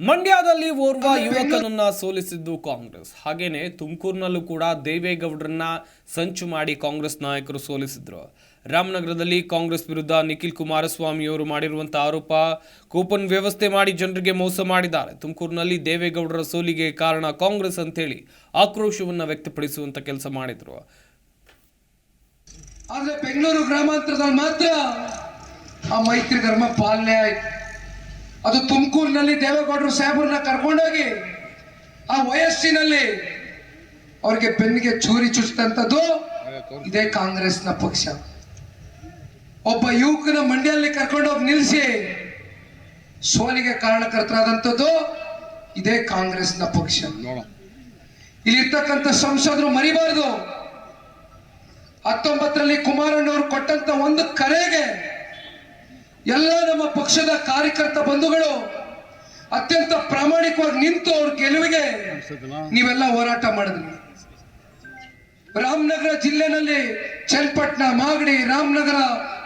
ಮಂಡ್ಯದಲ್ಲಿ ಓರ್ವ ಯುವಕನನ್ನ ಸೋಲಿಸಿದ್ದು ಕಾಂಗ್ರೆಸ್. ಹಾಗೇನೆ ತುಮಕೂರಿನಲ್ಲೂ ಕೂಡ ದೇವೇಗೌಡರನ್ನ ಸಂಚು ಮಾಡಿ ಕಾಂಗ್ರೆಸ್ ನಾಯಕರು ಸೋಲಿಸಿದ್ರು. ರಾಮನಗರದಲ್ಲಿ ಕಾಂಗ್ರೆಸ್ ವಿರುದ್ಧ ನಿಖಿಲ್ ಕುಮಾರಸ್ವಾಮಿ ಅವರು ಮಾಡಿರುವಂತಹ ಆರೋಪ ಕೂಪನ್ ವ್ಯವಸ್ಥೆ ಮಾಡಿ ಜನರಿಗೆ ಮೋಸ ಮಾಡಿದ್ದಾರೆ. ತುಮಕೂರಿನಲ್ಲಿ ದೇವೇಗೌಡರ ಸೋಲಿಗೆ ಕಾರಣ ಕಾಂಗ್ರೆಸ್ ಅಂತೇಳಿ ಆಕ್ರೋಶವನ್ನ ವ್ಯಕ್ತಪಡಿಸುವಂತ ಕೆಲಸ ಮಾಡಿದ್ರು. ಆದ್ರೆ ಬೆಂಗಳೂರು ಗ್ರಾಮಾಂತರದಲ್ಲಿ ಮಾತ್ರ ಆ ಮೈತ್ರಿ ಧರ್ಮ ಪಾಲನೆ ಆಯ್ತು. ಅದು ತುಮಕೂರಿನಲ್ಲಿ ದೇವೇಗೌಡರು ಸಾಹೇಬ್ರನ್ನ ಕರ್ಕೊಂಡೋಗಿ ಆ ವಯಸ್ಸಿನಲ್ಲಿ ಅವ್ರಿಗೆ ಬೆನ್ನಿಗೆ ಚೂರಿ ಚುಚ್ಚಿದಂಥದ್ದು ಇದೇ ಕಾಂಗ್ರೆಸ್ನ ಪಕ್ಷ. ಒಬ್ಬ ಯುವಕನ ಮಂಡ್ಯಲ್ಲಿ ಕರ್ಕೊಂಡೋಗಿ ನಿಲ್ಲಿಸಿ ಸೋಲಿಗೆ ಕಾರಣಕರ್ತರಾದಂಥದ್ದು ಇದೇ ಕಾಂಗ್ರೆಸ್ನ ಪಕ್ಷ. ಇಲ್ಲಿರ್ತಕ್ಕಂಥ ಸಂಸದರು ಮರಿಬಾರದು. ಹತ್ತೊಂಬತ್ತರಲ್ಲಿ ಕುಮಾರಣ್ಣವರು ಕೊಟ್ಟಂತ ಒಂದು ಕರೆಗೆ ಎಲ್ಲ ನಮ್ಮ ಪಕ್ಷದ ಕಾರ್ಯಕರ್ತ ಬಂಧುಗಳು ಅತ್ಯಂತ ಪ್ರಾಮಾಣಿಕವಾಗಿ ನಿಂತು ಅವ್ರ ಗೆಲುವಿಗೆ ನೀವೆಲ್ಲ ಹೋರಾಟ ಮಾಡಿದ್ರಿ. ರಾಮನಗರ ಜಿಲ್ಲೆನಲ್ಲಿ ಚನ್ನಪಟ್ಟಣ ಮಾಗಡಿ ರಾಮನಗರ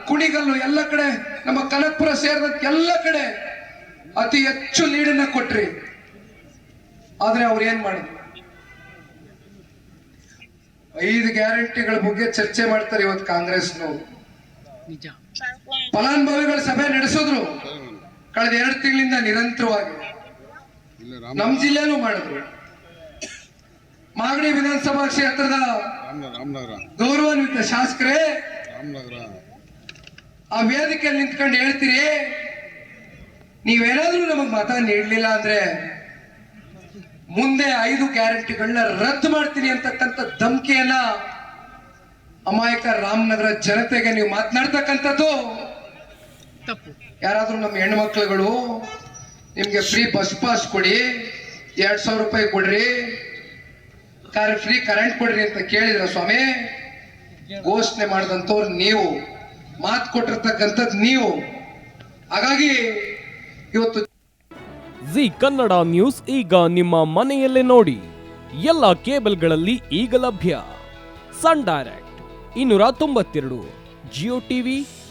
ಕುಣಿಗಲ್ಲು ಎಲ್ಲ ಕಡೆ ನಮ್ಮ ಕನಕಪುರ ಸೇರಿದಂತೆ ಎಲ್ಲ ಕಡೆ ಅತಿ ಹೆಚ್ಚು ಲೀಡನ್ನ ಕೊಟ್ರಿ. ಆದ್ರೆ ಅವ್ರು ಏನ್ ಮಾಡಿದ್ರು? ಐದು ಗ್ಯಾರಂಟಿಗಳ ಬಗ್ಗೆ ಚರ್ಚೆ ಮಾಡ್ತಾರೆ ಇವತ್ತು ಕಾಂಗ್ರೆಸ್ನವರು. ಫಲಾನುಭವಿಗಳ ಸಭೆ ನಡೆಸಿದ್ರು. ಕಳೆದ ಎರಡು ತಿಂಗಳಿಂದ ನಿರಂತರವಾಗಿ. ನಮ್ಮ ಜಿಲ್ಲೆನೂ ಮಾಡಿದ್ರು. ಮಾಗಡಿ ವಿಧಾನಸಭಾ ಕ್ಷೇತ್ರದ ಗೌರವಾನ್ವಿತ ಶಾಸಕರೇ ಆ ವೇದಿಕೆಯಲ್ಲಿ ನಿಂತ್ಕೊಂಡು ಹೇಳ್ತೀರಿ ನೀವೇನಾದ್ರೂ ನಮಗ್ ಮತ ನೀಡ್ಲಿಲ್ಲ ಅಂದ್ರೆ ಮುಂದೆ ಐದು ಗ್ಯಾರಂಟಿಗಳನ್ನ ರದ್ದು ಮಾಡ್ತೀನಿ ಅಂತಕ್ಕಂಥ ಧಮಕಿಯನ್ನ ಅಮಾಯಕ ರಾಮನಗರ ಜನತೆಗೆ ನೀವು ಮಾತನಾಡ್ತಕ್ಕಂಥದ್ದು. ಯಾರಾದ್ರೂ ನಮ್ಮ ಹೆಣ್ಮಕ್ಳುಗಳು ನಿಮ್ಗೆ ಫ್ರೀ ಬಸ್ ಪಾಸ್ ಕೊಡಿ ಎರಡ್ ಸಾವಿರ ರೂಪಾಯಿ ಕೊಡ್ರಿ ಕಾರ್ ಫ್ರೀ ಕರೆಂಟ್ ಕೊಡ್ರಿ ಅಂತ ಕೇಳಿದ್ರ ಸ್ವಾಮಿ ಘೋಷಣೆ ಮಾಡಿದಂಥವ್ರು ನೀವು ಮಾತು ಕೊಟ್ಟಿರ್ತಕ್ಕಂಥದ್ದು ನೀವು. ಹಾಗಾಗಿ ಇವತ್ತು ಜಿ ಕನ್ನಡ ನ್ಯೂಸ್ ಈಗ ನಿಮ್ಮ ಮನೆಯಲ್ಲೇ ನೋಡಿ. ಎಲ್ಲ ಕೇಬಲ್ಗಳಲ್ಲಿ ಈಗ ಲಭ್ಯ. ಸನ್ ಡೈರೆಕ್ಟ್ ಇನ್ನೂರ ತೊಂಬತ್ತೆರಡು ಜಿಯೋ ಟಿವಿ